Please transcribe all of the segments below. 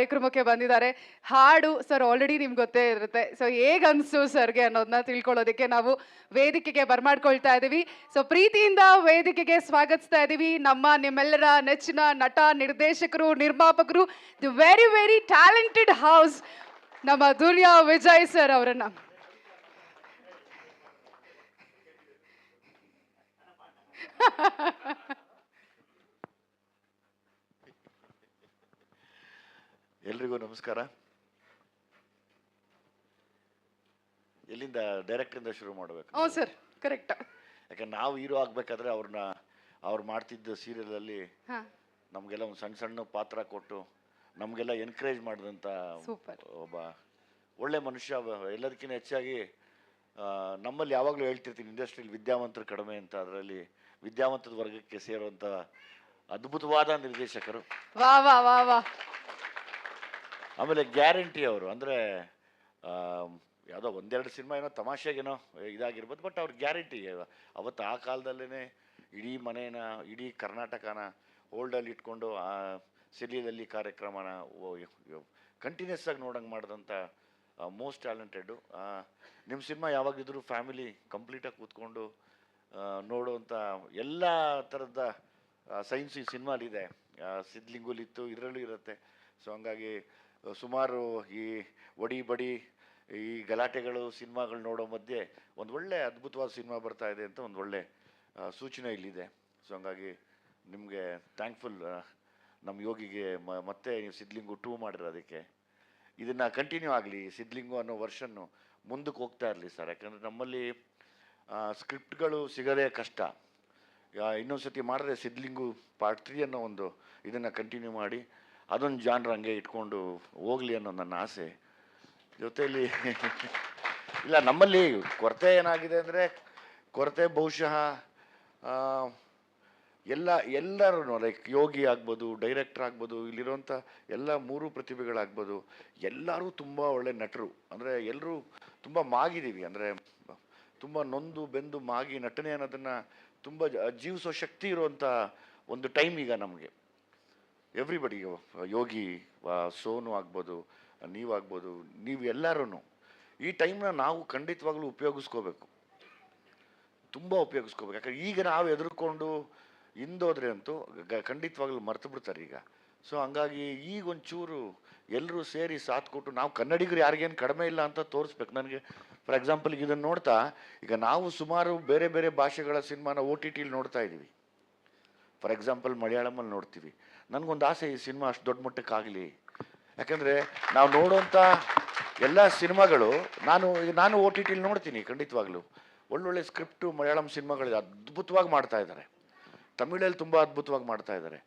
ಕಾರ್ಯಕ್ರಮಕ್ಕೆ ಬಂದಿದ್ದಾರೆ. ಹಾಡು ಸರ್ ಆಲ್ರೆಡಿ ನಿಮ್ಗೆ ಗೊತ್ತೇ ಇರುತ್ತೆ. ಸೊ ಹೇಗ್ ಅನ್ಸು ಸರ್ಗೆ ಅನ್ನೋದನ್ನ ತಿಳ್ಕೊಳ್ಳೋದಕ್ಕೆ ನಾವು ವೇದಿಕೆಗೆ ಬರ್ಮಾಡ್ಕೊಳ್ತಾ ಇದೀವಿ. ಸೊ ಪ್ರೀತಿಯಿಂದ ವೇದಿಕೆಗೆ ಸ್ವಾಗತಿಸ್ತಾ ಇದೀವಿ. ನಮ್ಮ ನಿಮ್ಮೆಲ್ಲರ ನೆಚ್ಚಿನ ನಟ, ನಿರ್ದೇಶಕರು, ನಿರ್ಮಾಪಕರು the very very talented house ನಮ್ಮ ದುನಿಯಾ ವಿಜಯ್ ಸರ್ ಅವರನ್ನ. ಎಲ್ರಿಗೂ ನಮಸ್ಕಾರ. ಎಲ್ಲಿಂದ ಡೈರೆಕ್ಟಿಂದ ಶುರು ಮಾಡಬೇಕು ಹೌದು ಸರ್ ಕರೆಕ್ಟ್ ಯಾಕಂದ್ರೆ ನಾವು ಹೀರೋ ಆಗ್ಬೇಕಾದ್ರೆ ಅವ್ರನ್ನ ಅವ್ರು ಮಾಡ್ತಿದ್ದ ಸೀರಿಯಲ್ ಅಲ್ಲಿ ನಮಗೆಲ್ಲ ಒಂದು ಸಣ್ಣ ಸಣ್ಣ ಪಾತ್ರ ಕೊಟ್ಟು ನಮಗೆಲ್ಲ ಎನ್ಕರೇಜ್ ಮಾಡಿದಂತ. ಒಬ್ಬ ಒಳ್ಳೆ ಮನುಷ್ಯ ಎಲ್ಲದಕ್ಕಿಂತ ಹೆಚ್ಚಾಗಿ ನಮ್ಮಲ್ಲಿ ಯಾವಾಗಲೂ ಹೇಳ್ತಿರ್ತೀನಿ ಇಂಡಸ್ಟ್ರಿಯಲ್ಲಿ ವಿದ್ಯಾವಂತರು ಕಡಿಮೆ ಅಂತ ಅದರಲ್ಲಿ ವಿದ್ಯಾವಂತದ ವರ್ಗಕ್ಕೆ ಸೇರುವಂತ ಅದ್ಭುತವಾದ ನಿರ್ದೇಶಕರು. ವಾ ವಾ ವಾ ವಾ. ಆಮೇಲೆ ಗ್ಯಾರಂಟಿ ಅವರು, ಅಂದರೆ ಯಾವುದೋ ಒಂದೆರಡು ಸಿನಿಮಾ ಏನೋ ತಮಾಷೆಗೇನೋ ಇದಾಗಿರ್ಬೋದು, ಬಟ್ ಅವ್ರ ಗ್ಯಾರಂಟಿ. ಅವತ್ತು ಆ ಕಾಲದಲ್ಲೇ ಇಡೀ ಮನೇನ, ಇಡೀ ಕರ್ನಾಟಕನ ಹೋಲ್ಡಲ್ಲಿ ಇಟ್ಕೊಂಡು, ಆ ಸಿಲಿಯಲ್ಲಿ ಕಾರ್ಯಕ್ರಮನ ಕಂಟಿನ್ಯೂಸ್ ಆಗಿ ನೋಡಂಗೆ ಮಾಡಿದಂಥ ಮೋಸ್ಟ್ ಟ್ಯಾಲೆಂಟೆಡ್ಡು ನಿಮ್ಮ ಸಿನಿಮಾ ಯಾವಾಗಿದ್ರೂ ಫ್ಯಾಮಿಲಿ ಕಂಪ್ಲೀಟಾಗಿ ಕೂತ್ಕೊಂಡು ನೋಡುವಂಥ ಎಲ್ಲ ಥರದ ಸೈನ್ಸ್ ಈ ಸಿನಿಮಾಲಿದೆ. ಸಿದ್ಲಿಂಗುಲಿತ್ತು ಇದರಲ್ಲೂ ಇರುತ್ತೆ. ಸೊ ಹಂಗಾಗಿ ಸುಮಾರು ಈ ಒಡಿ ಬಡಿ, ಈ ಗಲಾಟೆಗಳು, ಸಿನಿಮಾಗಳು ನೋಡೋ ಮಧ್ಯೆ ಒಂದು ಒಳ್ಳೆ ಅದ್ಭುತವಾದ ಸಿನಿಮಾ ಬರ್ತಾ ಇದೆ ಅಂತ ಒಂದು ಒಳ್ಳೆ ಸೂಚನೆ ಇಲ್ಲಿದೆ. ಸೊ ಹಂಗಾಗಿ ನಿಮಗೆ ಥ್ಯಾಂಕ್ಫುಲ್ ನಮ್ಮ ಯೋಗಿಗೆ ಮತ್ತೆ ನೀವು ಸಿದ್ಲಿಂಗು ಟೂ ಮಾಡಿರೋದಕ್ಕೆ ಇದನ್ನು ಕಂಟಿನ್ಯೂ ಆಗಲಿ ಸಿದ್ಲಿಂಗು ಅನ್ನೋ ವರ್ಷನ್ನು ಮುಂದಕ್ಕೆ ಹೋಗ್ತಾ ಇರಲಿ ಸರ್ ಯಾಕಂದರೆ ನಮ್ಮಲ್ಲಿ ಸ್ಕ್ರಿಪ್ಟ್ಗಳು ಸಿಗೋದೇ ಕಷ್ಟ. ಇನ್ನೊಂದು ಸತಿ ಮಾಡಿದ್ರೆ ಸಿದ್ಲಿಂಗು ಪಾರ್ಟ್ ತ್ರೀ ಅನ್ನೋ ಒಂದು ಇದನ್ನು ಕಂಟಿನ್ಯೂ ಮಾಡಿ ಅದೊಂದು ಜಾನ್ರ ಹಂಗೆ ಇಟ್ಕೊಂಡು ಹೋಗಲಿ ಅನ್ನೋ ನನ್ನ ಆಸೆ. ಜೊತೆಯಲ್ಲಿ ಇಲ್ಲ, ನಮ್ಮಲ್ಲಿ ಕೊರತೆ ಏನಾಗಿದೆ ಅಂದರೆ ಕೊರತೆ ಬಹುಶಃ ಎಲ್ಲ ಎಲ್ಲರೂ ಲೈಕ್ ಯೋಗಿ ಆಗ್ಬೋದು ಡೈರೆಕ್ಟರ್ ಆಗ್ಬೋದು, ಇಲ್ಲಿರುವಂಥ ಎಲ್ಲ ಮೂರು ಪ್ರತಿಭೆಗಳಾಗ್ಬೋದು, ಎಲ್ಲರೂ ತುಂಬ ಒಳ್ಳೆ ನಟರು. ಅಂದರೆ ಎಲ್ಲರೂ ತುಂಬ ಮಾಗಿದ್ದೀವಿ ಅಂದರೆ ತುಂಬ ನೊಂದು ಬೆಂದು ಮಾಗಿ ನಟನೆ ಅನ್ನೋದನ್ನು ತುಂಬ ಜೀವಿಸೋ ಶಕ್ತಿ ಇರುವಂಥ ಒಂದು ಟೈಮ್ ಈಗ ನಮಗೆ. ಎವ್ರಿಬಡಿ ಯೋಗಿ ಸೋನು ಆಗ್ಬೋದು ನೀವಾಗ್ಬೋದು ನೀವು ಎಲ್ಲರೂ ಈ ಟೈಮ್ನ ನಾವು ಖಂಡಿತವಾಗ್ಲೂ ಉಪಯೋಗಿಸ್ಕೋಬೇಕು. ತುಂಬ ಉಪಯೋಗಿಸ್ಕೋಬೇಕು. ಯಾಕಂದ್ರೆ ಈಗ ನಾವು ಎದುರುಕೊಂಡು ಹಿಂದೋದ್ರೆ ಅಂತೂ ಖಂಡಿತವಾಗ್ಲೂ ಮರ್ತು ಬಿಡ್ತಾರೆ ಈಗ. ಸೊ ಹಂಗಾಗಿ ಈಗ ಒಂಚೂರು ಎಲ್ಲರೂ ಸೇರಿ ಸಾಥ್ ಕೊಟ್ಟು ನಾವು ಕನ್ನಡಿಗರು ಯಾರಿಗೇನು ಕಡಿಮೆ ಇಲ್ಲ ಅಂತ ತೋರಿಸ್ಬೇಕು. ನನಗೆ ಫಾರ್ ಎಕ್ಸಾಂಪಲ್ ಇದನ್ನು ನೋಡ್ತಾ, ಈಗ ನಾವು ಸುಮಾರು ಬೇರೆ ಬೇರೆ ಭಾಷೆಗಳ ಸಿನಿಮಾನ ಓ ಟಿ ಟಿಲಿ ನೋಡ್ತಾ ಇದ್ದೀವಿ ಫಾರ್ ಎಕ್ಸಾಂಪಲ್ ಮಲಯಾಳಮಲ್ಲಿ ನೋಡ್ತೀವಿ. ನನಗೊಂದು ಆಸೆ ಈ ಸಿನಿಮಾ ಅಷ್ಟು ದೊಡ್ಡ ಮಟ್ಟಕ್ಕಾಗಲಿ. ಯಾಕಂದರೆ ನಾವು ನೋಡೋಂಥ ಎಲ್ಲ ಸಿನಿಮಾಗಳು ನಾನು ಈಗ ನಾನು ಓ ಟಿ ಟಿಲಿ ನೋಡ್ತೀನಿ ಖಂಡಿತವಾಗ್ಲೂ. ಒಳ್ಳೊಳ್ಳೆ ಸ್ಕ್ರಿಪ್ಟು, ಮಲಯಾಳಂ ಸಿನಿಮಾಗಳು ಅದ್ಭುತವಾಗಿ ಮಾಡ್ತಾ ಇದ್ದಾರೆ ತಮಿಳಲ್ಲಿ ತುಂಬ ಅದ್ಭುತವಾಗಿ ಮಾಡ್ತಾ ಇದ್ದಾರೆ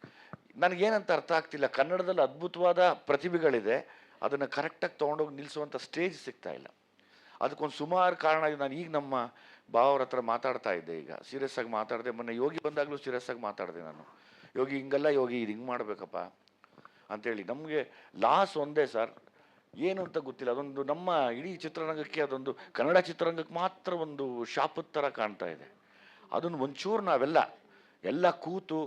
ನನಗೇನಂತ ಅರ್ಥ ಆಗ್ತಿಲ್ಲ. ಕನ್ನಡದಲ್ಲಿ ಅದ್ಭುತವಾದ ಪ್ರತಿಭೆಗಳಿದೆ. ಅದನ್ನು ಕರೆಕ್ಟಾಗಿ ತೊಗೊಂಡೋಗಿ ನಿಲ್ಲಿಸುವಂಥ ಸ್ಟೇಜ್ ಸಿಗ್ತಾ ಇಲ್ಲ. ಅದಕ್ಕೊಂದು ಸುಮಾರು ಕಾರಣ ನಾನು ಈಗ ನಮ್ಮ ಭಾವ್ರ ಹತ್ರ ಮಾತಾಡ್ತಾ ಇದ್ದೆ ಈಗ. ಸೀರಿಯಸ್ ಆಗಿ ಮಾತಾಡಿದೆ. ಮೊನ್ನೆ ಯೋಗಿ ಬಂದಾಗಲೂ ಸೀರಿಯಸ್ ಆಗಿ ಮಾತಾಡಿದೆ ನಾನು. ಯೋಗಿ ಹಿಂಗಲ್ಲ, ಯೋಗಿ ಇದು ಹಿಂಗೆ ಮಾಡಬೇಕಪ್ಪ ಅಂತೇಳಿ. ನಮಗೆ ಲಾಸ್ ಒಂದೇ ಸರ್. ಏನು ಅಂತ ಗೊತ್ತಿಲ್ಲ. ಅದೊಂದು ನಮ್ಮ ಇಡೀ ಚಿತ್ರರಂಗಕ್ಕೆ ಅದೊಂದು ಕನ್ನಡ ಚಿತ್ರರಂಗಕ್ಕೆ ಮಾತ್ರ ಒಂದು ಶಾಪದ ಥರ ಕಾಣ್ತಾ ಇದೆ. ಅದನ್ನು ಒಂಚೂರು ನಾವೆಲ್ಲ ಎಲ್ಲ ಕೂತು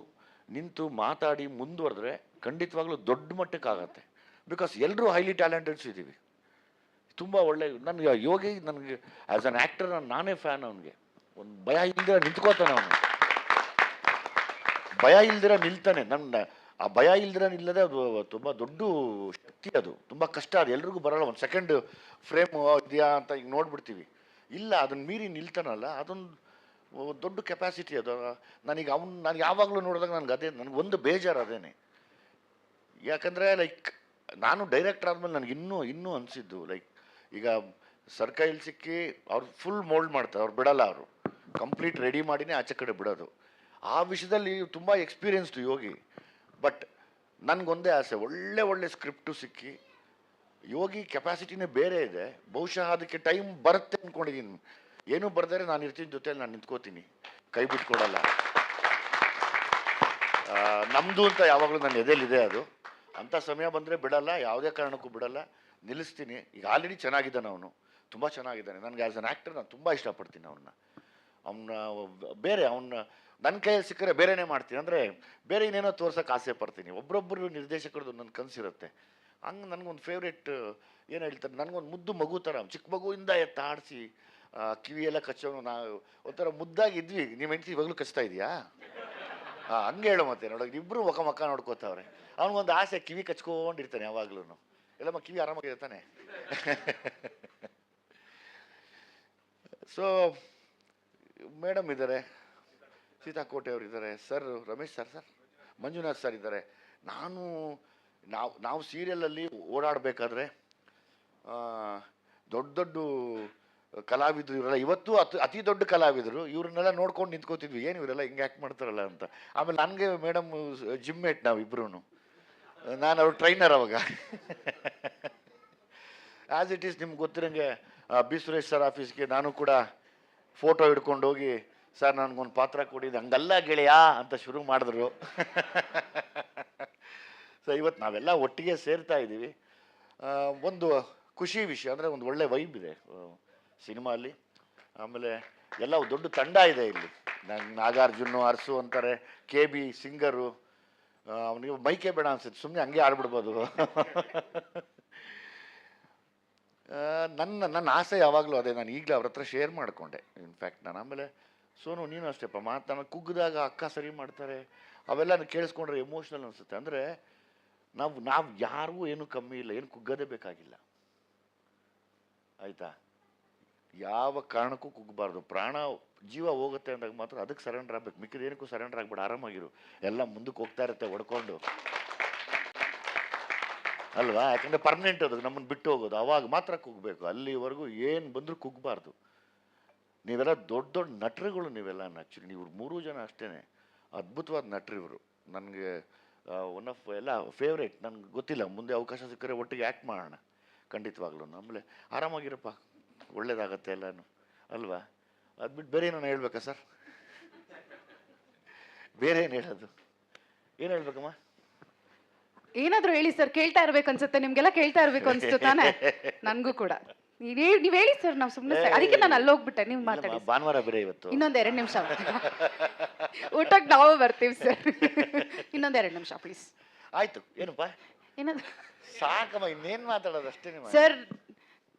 ನಿಂತು ಮಾತಾಡಿ ಮುಂದುವರೆದ್ರೆ ಖಂಡಿತವಾಗ್ಲೂ ದೊಡ್ಡ ಮಟ್ಟಕ್ಕಾಗತ್ತೆ ಬಿಕಾಸ್ ಎಲ್ಲರೂ ಹೈಲಿ ಟ್ಯಾಲೆಂಟೆಡ್ಸ್ ಇದ್ದೀವಿ. ತುಂಬ ಒಳ್ಳೆ ನನಗೆ ಯೋಗಿ ನನಗೆ ಆ್ಯಸ್ ಅನ್ ಆ್ಯಕ್ಟರ್ ನಾನೇ ಫ್ಯಾನ್ ಅವನಿಗೆ. ಒಂದು ಭಯ ಇಲ್ಲದೆ ನಿಂತ್ಕೋತಾನೆ ಅವನು. ಭಯ ಇಲ್ದಿರ ನಿಲ್ತಾನೆ. ನನ್ನ ಆ ಭಯ ಇಲ್ದಿರ ನಿಲ್ಲದೆ ಅದು ತುಂಬ ದೊಡ್ಡ ಶಕ್ತಿ ಅದು. ತುಂಬ ಕಷ್ಟ ಅದು. ಎಲ್ರಿಗೂ ಬರಲ್ಲ. ಒಂದು ಸೆಕೆಂಡ್ ಫ್ರೇಮ್ ಇದೆಯಾ ಅಂತ ಈಗ ನೋಡ್ಬಿಡ್ತೀವಿ. ಇಲ್ಲ ಅದನ್ನ ಮೀರಿ ನಿಲ್ತಾನಲ್ಲ, ಅದೊಂದು ದೊಡ್ಡ ಕೆಪಾಸಿಟಿ ಅದು. ನನಗೆ ಅವ್ನು, ನಾನು ಯಾವಾಗಲೂ ನೋಡಿದಾಗ ನನಗೆ ಅದೇ, ನನಗೆ ಒಂದು ಬೇಜಾರು ಅದೇನೆ. ಯಾಕಂದರೆ ಲೈಕ್ ನಾನು ಡೈರೆಕ್ಟರ್ ಆದಮೇಲೆ ನನಗೆ ಇನ್ನೂ ಇನ್ನೂ ಅನಿಸಿದ್ದು ಲೈಕ್ ಈಗ ಸರ್ಕೈಲ್ ಸಿಕ್ಕಿ ಅವ್ರು ಫುಲ್ ಮೋಲ್ಡ್ ಮಾಡ್ತಾರೆ. ಅವ್ರು ಬಿಡಲ್ಲ ಅವರು. ಕಂಪ್ಲೀಟ್ ರೆಡಿ ಮಾಡಿನೇ ಆಚೆ ಕಡೆ ಬಿಡೋದು. ಆ ವಿಷಯದಲ್ಲಿ ತುಂಬ ಎಕ್ಸ್ಪೀರಿಯನ್ಸ್ಡ್ ಯೋಗಿ. ಬಟ್ ನನಗೊಂದೇ ಆಸೆ, ಒಳ್ಳೆ ಒಳ್ಳೆ ಸ್ಕ್ರಿಪ್ಟು ಸಿಕ್ಕಿ, ಯೋಗಿ ಕೆಪಾಸಿಟಿನೇ ಬೇರೆ ಇದೆ. ಬಹುಶಃ ಅದಕ್ಕೆ ಟೈಮ್ ಬರುತ್ತೆ ಅಂದ್ಕೊಂಡಿದ್ದೀನಿ ಏನೂ ಬರ್ದರೆ ನಾನು ಇರ್ತೀನಿ ಜೊತೆಯಲ್ಲಿ ನಾನು ನಿಂತ್ಕೋತೀನಿ. ಕೈ ಬಿಟ್ಕೊಡಲ್ಲ. ನಮ್ಮದು ಅಂತ ಯಾವಾಗಲೂ ನನ್ನ ಎದೆಯಲ್ಲಿದೆ ಅದು. ಅಂಥ ಸಮಯ ಬಂದರೆ ಬಿಡಲ್ಲ, ಯಾವುದೇ ಕಾರಣಕ್ಕೂ ಬಿಡಲ್ಲ. ನಿಲ್ಲಿಸ್ತೀನಿ. ಈಗ ಆಲ್ರೆಡಿ ಚೆನ್ನಾಗಿದ್ದಾನೆ ಅವನು. ತುಂಬ ಚೆನ್ನಾಗಿದ್ದಾನೆ. ನನಗೆ ಆ್ಯಸ್ ಅನ್ ಆ್ಯಕ್ಟರ್ ನಾನು ತುಂಬ ಇಷ್ಟಪಡ್ತೀನಿ ಅವನ್ನ. ಅವನ್ನ ಬೇರೆ ಅವನ್ನ ನನ್ನ ಕೈಯಲ್ಲಿ ಸಿಕ್ಕರೆ ಬೇರೆನೇ ಮಾಡ್ತೀನಿ. ಅಂದರೆ ಬೇರೆ ಇನ್ನೇನೋ ತೋರ್ಸೋಕೆ ಆಸೆ ಪಡ್ತೀನಿ. ಒಬ್ಬರೊಬ್ಬರು ನಿರ್ದೇಶಕರದ್ದು ನನ್ನ ಕನಸಿರುತ್ತೆ. ಹಂಗೆ ನನಗೊಂದು ಫೇವ್ರೆಟ್ ಏನು ಹೇಳ್ತಾರೆ, ನನಗೊಂದು ಮುದ್ದು ಮಗು ಥರ ಚಿಕ್ಕ ಮಗುವಿಂದ ಎತ್ತ ಆಡಿಸಿ ಕಿವಿಯೆಲ್ಲ ಕಚ್ಚೋನು ನಾವು ಒಂಥರ ಮುದ್ದಾಗಿದ್ವಿ ನಿಮ್ಮ ಹೆಂಡತಿ ಇವಾಗಲೂ ಕಚ್ತಾ ಇದೆಯಾ? ಹಾಂ, ಹಂಗೆ ಹೇಳು ಮತ್ತೆ. ನೋಡೋ ಇಬ್ಬರು ಮುಖ ಮಕ್ಕ ನೋಡ್ಕೋತಾವ್ರೆ. ಅವ್ನಿಗೊಂದು ಆಸೆ, ಕಿವಿ ಕಚ್ಕೊಂಡಿರ್ತಾನೆ ಯಾವಾಗ್ಲೂ ಎಲ್ಲಮ್ಮ ಕಿವಿ ಆರಾಮಾಗಿರ್ತಾನೆ ಸೊ ಮೇಡಮ್ ಇದ್ದಾರೆ, ಸೀತಾಕೋಟೆ ಅವರು ಇದ್ದಾರೆ, sir, Ramesh sir sir, Manjunath sir ಇದ್ದಾರೆ. ನಾನು, ನಾವು ನಾವು ಸೀರಿಯಲಲ್ಲಿ ಓಡಾಡಬೇಕಾದ್ರೆ ದೊಡ್ಡ ದೊಡ್ಡ ಕಲಾವಿದರು ಇವರೆಲ್ಲ, ಇವತ್ತು ಅತಿ ಅತಿ ದೊಡ್ಡ ಕಲಾವಿದರು, ಇವ್ರನ್ನೆಲ್ಲ ನೋಡ್ಕೊಂಡು ನಿಂತ್ಕೋತಿದ್ವಿ. ಏನು ಇವರೆಲ್ಲ ಹಿಂಗೆ ಆ್ಯಕ್ಟ್ ಮಾಡ್ತಾರಲ್ಲ ಅಂತ. ಆಮೇಲೆ ನನಗೆ ಮೇಡಮ್ ಜಿಮ್ ಮೇಟ್ ನಾವು ಇಬ್ಬರೂ ನಾನು ಅವ್ರ ಟ್ರೈನರ್ ಅವಾಗ. ಆ್ಯಸ್ ಇಟ್ ಈಸ್ ನಿಮ್ಗೆ ಗೊತ್ತಿರಂಗೆ ಬಿ ಸುರೇಶ್ ಸರ್ ಆಫೀಸ್ಗೆ ನಾನು ಕೂಡ ಫೋಟೋ ಹಿಡ್ಕೊಂಡು ಹೋಗಿ, ಸರ್, ನನಗೊಂದು ಪಾತ್ರ ಕೊಡಿದ್ದು ಹಂಗಲ್ಲ ಗೆಳೆಯ, ಅಂತ ಶುರು ಮಾಡಿದ್ರು. ಸೊ ಇವತ್ತು ನಾವೆಲ್ಲ ಒಟ್ಟಿಗೆ ಸೇರ್ತಾ ಇದ್ದೀವಿ. ಒಂದು ಖುಷಿ ವಿಷಯ ಅಂದರೆ ಒಂದು ಒಳ್ಳೆ ವೈಬ್ ಇದೆ ಸಿನಿಮಾ ಆಮೇಲೆ ಎಲ್ಲ ದೊಡ್ಡ ತಂಡ ಇದೆ ಇಲ್ಲಿ. ನಂಗೆ ನಾಗಾರ್ಜುನು ಅರಸು ಅಂತಾರೆ, ಕೆ ಬಿ ಸಿಂಗರು ಅವನಿಗೆ ಮೈಕೆ ಬೇಡ ಅನ್ಸುತ್ತೆ ಸುಮ್ಮನೆ ಹಂಗೆ ಆಡ್ಬಿಡ್ಬೋದು. ನನ್ನ ನನ್ನ ಆಸೆ ಯಾವಾಗಲೂ ಅದೇ. ನಾನು ಈಗಲೇ ಅವ್ರ ಹತ್ರ ಶೇರ್ ಮಾಡಿಕೊಂಡೆ. ಇನ್ಫ್ಯಾಕ್ಟ್ ನಾನು ಆಮೇಲೆ, ಸೋನು, ನೀನು ಅಷ್ಟೇಪ್ಪ ಮಾತು ನಾನು ಕುಗ್ಗಿದಾಗ ಅಕ್ಕ ಸರಿ ಮಾಡ್ತಾರೆ. ಅವೆಲ್ಲ ಕೇಳಿಸ್ಕೊಂಡ್ರೆ ಎಮೋಷ್ನಲ್ ಅನಿಸುತ್ತೆ. ಅಂದರೆ, ನಾವು ನಾವು ಯಾರಿಗೂ ಏನು ಕಮ್ಮಿ ಇಲ್ಲ, ಏನು ಕುಗ್ಗದೇ ಬೇಕಾಗಿಲ್ಲ. ಆಯಿತಾ? ಯಾವ ಕಾರಣಕ್ಕೂ ಕುಗ್ಗಬಾರ್ದು. ಪ್ರಾಣ ಜೀವ ಹೋಗುತ್ತೆ ಅಂದಾಗ ಮಾತ್ರ ಅದಕ್ಕೆ ಸರೆಂಡರ್ ಆಗ್ಬೇಕು. ಮಿಕ್ಕಿದ ಏನಕ್ಕೂ ಸರೆಂಡರ್ ಆಗ್ಬೇಡ. ಆರಾಮಾಗಿರು. ಎಲ್ಲ ಮುಂದಕ್ಕೆ ಹೋಗ್ತಾ ಇರುತ್ತೆ, ಹೊಡ್ಕೊಂಡು. ಅಲ್ವಾ? ಯಾಕಂದ್ರೆ ಪರ್ಮನೆಂಟ್ ಅದು, ನಮ್ಮನ್ನು ಬಿಟ್ಟು ಹೋಗೋದು. ಅವಾಗ ಮಾತ್ರ ಕುಗ್ಬೇಕು. ಅಲ್ಲಿವರೆಗೂ ಏನು ಬಂದರೂ ಕುಗ್ಬಾರ್ದು. ನೀವೆಲ್ಲ ದೊಡ್ಡ ದೊಡ್ಡ ನಟರುಗಳು ನೀವೆಲ್ಲ ಆ್ಯಕ್ಚುಲಿ ನೀವು ಮೂರು ಜನ ಅಷ್ಟೇ ಅದ್ಭುತವಾದ ನಟರು ಇವರು. ನನಗೆ ಒನ್ ಆಫ್ ಎಲ್ಲ ಫೇವ್ರೇಟ್ ನನಗೆ ಗೊತ್ತಿಲ್ಲ. ಮುಂದೆ ಅವಕಾಶ ಸಿಕ್ಕರೆ ಒಟ್ಟಿಗೆ ಆ್ಯಕ್ಟ್ ಮಾಡೋಣ. ಖಂಡಿತವಾಗ್ಲೂ. ಆಮೇಲೆ ಆರಾಮಾಗಿರಪ್ಪ. ಒಳ್ಳೇದಾಗತ್ತೆ ಎಲ್ಲನೂ. ಅಲ್ವಾ? ಅದು ಬಿಟ್ಟು ಬೇರೆ ಏನೋ ಹೇಳ್ಬೇಕಾ ಸರ್? ಬೇರೆ ಏನು ಹೇಳೋದು? ಏನು ಹೇಳ್ಬೇಕಮ್ಮ? ಏನಾದ್ರೂ ಹೇಳಿ ಸರ್ ಕೇಳ್ತಾ ಇರ್ಬೇಕು ಅನ್ಸುತ್ತೆ. ನಿಮ್ಗೆಲ್ಲ ಕೇಳ್ತಾ ಇರ್ಬೇಕು ಅನ್ಸುತ್ತೆ ತಾನೆ. ನನ್ಗೂ ಕೂಡ. ನೀವ್ ಹೇಳಿ ಸರ್ ನಾವ್ ಸುಮ್ನೆ ಸರ್- ಅದಕ್ಕೆ ನಾನು ಅಲ್ಲಿ ಹೋಗ್ಬಿಟ್ಟೆ ನೀವ್ ಮಾತಾಡಿ ಭಾನುವಾರ ಬೇರೆ ಇವತ್ತು. ಇನ್ನೊಂದ್ ಎರಡ್ ನಿಮಿಷ ಊಟಕ್ಕೆ ನಾವು ಬರ್ತೀವಿ ಸರ್. ಇನ್ನೊಂದ್ ಎರಡ್ ನಿಮಿಷ ಪ್ಲೀಸ್ ಆಯ್ತು ಏನಪ್ಪ? ಏನಾದ್ರು ಸಾಕಮ್ಮ ಇನ್ನೇನ್ ಮಾತಾಡೋದು ಅಷ್ಟೇ ಸರ್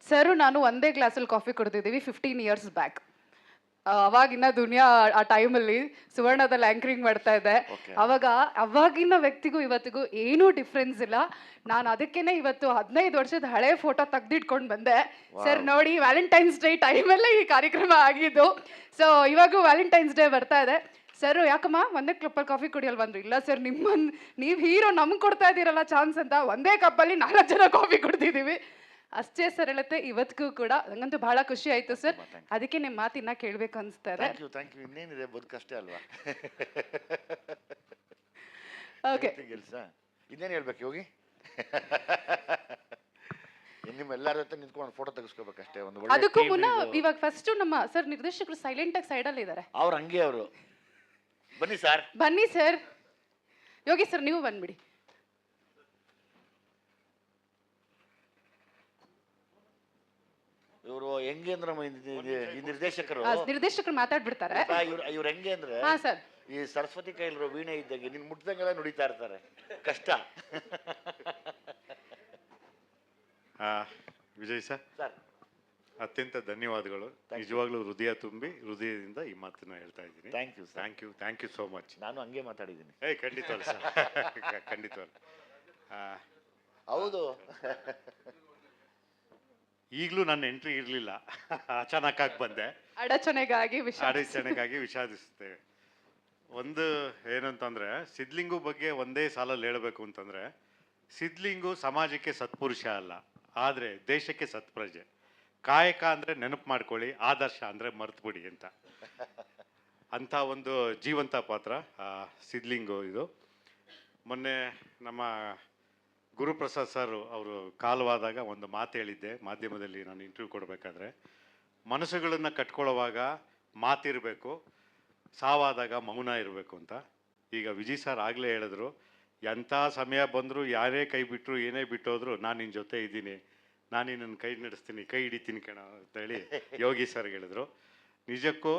ಸರ್ ನಾನು ಒಂದೇ ಗ್ಲಾಸಲ್ಲಿ ಕಾಫಿ ಕುಡಿದಿದ್ದೀವಿ ಫಿಫ್ಟೀನ್ ಇಯರ್ಸ್ ಬ್ಯಾಕ್ ಅವಾಗಿನ ದುನಿಯಾ ಆ ಟೈಮಲ್ಲಿ ಸುವರ್ಣದಲ್ಲಿ ಆಂಕರಿಂಗ್ ಮಾಡ್ತಾ ಇದ್ದೆ. Okay. ಅವಾಗ ಅವಾಗಿನ ವ್ಯಕ್ತಿಗೂ ಇವತ್ತಿಗೂ ಏನೂ ಡಿಫ್ರೆನ್ಸ್ ಇಲ್ಲ. ನಾನು ಅದಕ್ಕೇನೆ ಇವತ್ತು ಹದಿನೈದು ವರ್ಷದ ಹಳೆ ಫೋಟೋ ತೆಗ್ದಿಟ್ಕೊಂಡು ಬಂದೆ. ಸರ್ ನೋಡಿ ವ್ಯಾಲೆಂಟೈನ್ಸ್ ಡೇ ಟೈಮಲ್ಲೇ ಈ ಕಾರ್ಯಕ್ರಮ ಆಗಿದ್ದು. ಸೊ ಇವಾಗೂ ವ್ಯಾಲೆಂಟೈನ್ಸ್ ಡೇ ಬರ್ತಾ ಇದೆ. ಸರ್ ಯಾಕಮ್ಮ? ಒಂದೇ ಕಪ್ಪಲ್ಲಿ ಕಾಫಿ ಕುಡಿಯಲ್ ಬಂದ್ರು ಇಲ್ಲ ಸರ್ ನಿಮ್ಮನ್ ನೀವು ಹೀರೋ ನಮ್ಗೆ ಕೊಡ್ತಾ ಇದ್ದೀರಲ್ಲ ಚಾನ್ಸ್ ಅಂತ ಒಂದೇ ಕಪ್ಪಲ್ಲಿ ನಾಲ್ಕು ಜನ ಕಾಫಿ ಕುಡ್ದಿದ್ದೀವಿ ಅಷ್ಟೇ ಸರಳತೆ ಇವತ್ತಿಗೂ ಕೂಡ. ನಂಗಂತೂ ಬಹಳ ಖುಷಿ ಆಯ್ತು ಸರ್. ಅದಕ್ಕೆ ನಿಮ್ಮ ಮಾತಿನ ಕೇಳ್ಬೇಕು ಅನ್ಸ್ತಾರೆ. ಇನ್ನೇನಿದೆ ಬದುಕಷ್ಟೇ ಅಲ್ವಾ? ಓಕೆ ಇನ್ನೇನು ಹೇಳ್ಬೇಕು ಯೋಗಿ? ನಿಮ್ಮ ಎಲ್ಲರ ಜೊತೆ ನಿಂತ್ಕೊಂಡು ಫೋಟೋ ತೆಗೆಸ್ಕೋಬೇಕಷ್ಟೇ ಒಂದು ಒಳ್ಳೆ ಅದಕ್ಕೂ ಮುನ್ನ ಇವಾಗ ಫಸ್ಟ್ ನಮ್ಮ ಸರ್ ನಿರ್ದೇಶಕರು ಸೈಲೆಂಟ್ ಆಗಿ ಸೈಡಲ್ಲಿ ಇದ್ದಾರೆ ಅವ್ರು ಹಂಗೆ ಅವರು. ಬನ್ನಿ ಸರ್ ಬನ್ನಿ ಸರ್ ಯೋಗಿ ಸರ್ ನೀವು ಬಂದ್ಬಿಡಿ. ಇವರು ಹೆಂಗೆ ಅಂದ್ರೆ ಮ- ಈ- ನಿರ್ದೇಶಕರು. ನಿರ್ದೇಶಕರು ಮಾತಾಡ್ಬಿಡ್ತಾರೆ. ಇವ್ರು ಇವ್ರು ಹೆಂಗೆ ಅಂದ್ರೆ ಹಾ ಸರ್. ಈ ಸರಸ್ವತಿ ಕೈಲಿರೋ ವೀಣೆ ಇದ್ದಂಗೆ ನಿನ್ ಮುಟ್ದಂಗೆಲ್ಲ ನುಡಿತಾ ಇರ್ತಾರೆ. ಕಷ್ಟ. ಆ, ವಿಜಯ್ ಸರ್. ಸರ್. ಅತ್ಯಂತ ಧನ್ಯವಾದಗಳು. ನಿಜವಾಗ್ಲೂ ಹೃದಯ ತುಂಬಿ ಹೃದಯದಿಂದ ಈ ಮಾತನ್ನ ಹೇಳ್ತಾ ಇದ್ದೀನಿ. Thank you thank you thank you so much ನಾನು ಹಂಗೆ ಮಾತಾಡಿದ್ದೀನಿ. ಏ ಖಂಡಿತವಲ್ಲ ಸರ್. ಖಂಡಿತವಲ್ಲ. ಆ, ಹೌದು. ಈಗಲೂ ನನ್ನ ಎಂಟ್ರಿ ಇರಲಿಲ್ಲ. ಅಚಾನಕ್ಕಾಗಿ ಬಂದೆ. ಅಡಚಣೆಗಾಗಿ ವಿಷ ಅಡಚಣೆಗಾಗಿ ವಿಷಾದಿಸುತ್ತೇವೆ. ಒಂದು ಏನಂತಂದರೆ ಸಿದ್ಲಿಂಗು ಬಗ್ಗೆ ಒಂದೇ ಸಾಲಲ್ಲಿ ಹೇಳಬೇಕು ಅಂತಂದ್ರೆ ಸಿದ್ಲಿಂಗು ಸಮಾಜಕ್ಕೆ ಸತ್ಪುರುಷ ಅಲ್ಲ ಆದರೆ ದೇಶಕ್ಕೆ ಸತ್ಪ್ರಜೆ. ಕಾಯಕ ಅಂದ್ರೆ ನೆನಪು ಮಾಡ್ಕೊಳ್ಳಿ ಆದರ್ಶ ಅಂದ್ರೆ ಮರ್ತುಬಿಡಿ ಅಂತ. ಅಂಥ ಒಂದು ಜೀವಂತ ಪಾತ್ರ ಸಿದ್ಲಿಂಗು ಇದು. ಮೊನ್ನೆ ನಮ್ಮ ಗುರುಪ್ರಸಾದ್ ಸರ್, ಅವರು ಕಾಲವಾದಾಗ ಒಂದು ಮಾತು ಹೇಳಿದ್ದೆ. ಮಾಧ್ಯಮದಲ್ಲಿ ನಾನು ಇಂಟರ್ವ್ಯೂ ಕೊಡಬೇಕಾದ್ರೆ, ಮನಸ್ಸುಗಳನ್ನು ಕಟ್ಕೊಳ್ಳೋವಾಗ ಮಾತಿರಬೇಕು, ಸಾವಾದಾಗ ಮೌನ ಇರಬೇಕು ಅಂತ. ಈಗ ವಿಜಯ್ ಸರ್ ಆಗಲೇ ಹೇಳಿದ್ರು, ಎಂಥ ಸಮಯ ಬಂದರೂ ಯಾರೇ ಕೈ ಬಿಟ್ಟರು ಏನೇ ಬಿಟ್ಟೋದ್ರು ನಾನು ನಿನ್ನ ಜೊತೆ ಇದ್ದೀನಿ. ನಾನು ನಿನ್ನ ಕೈ ನಡೆಸ್ತೀನಿ ಕೈ ಹಿಡಿತೀನಿ ಕಣ ಅಂತ ಹೇಳಿ ಯೋಗಿ ಸರ್ ಹೇಳಿದ್ರು. ನಿಜಕ್ಕೂ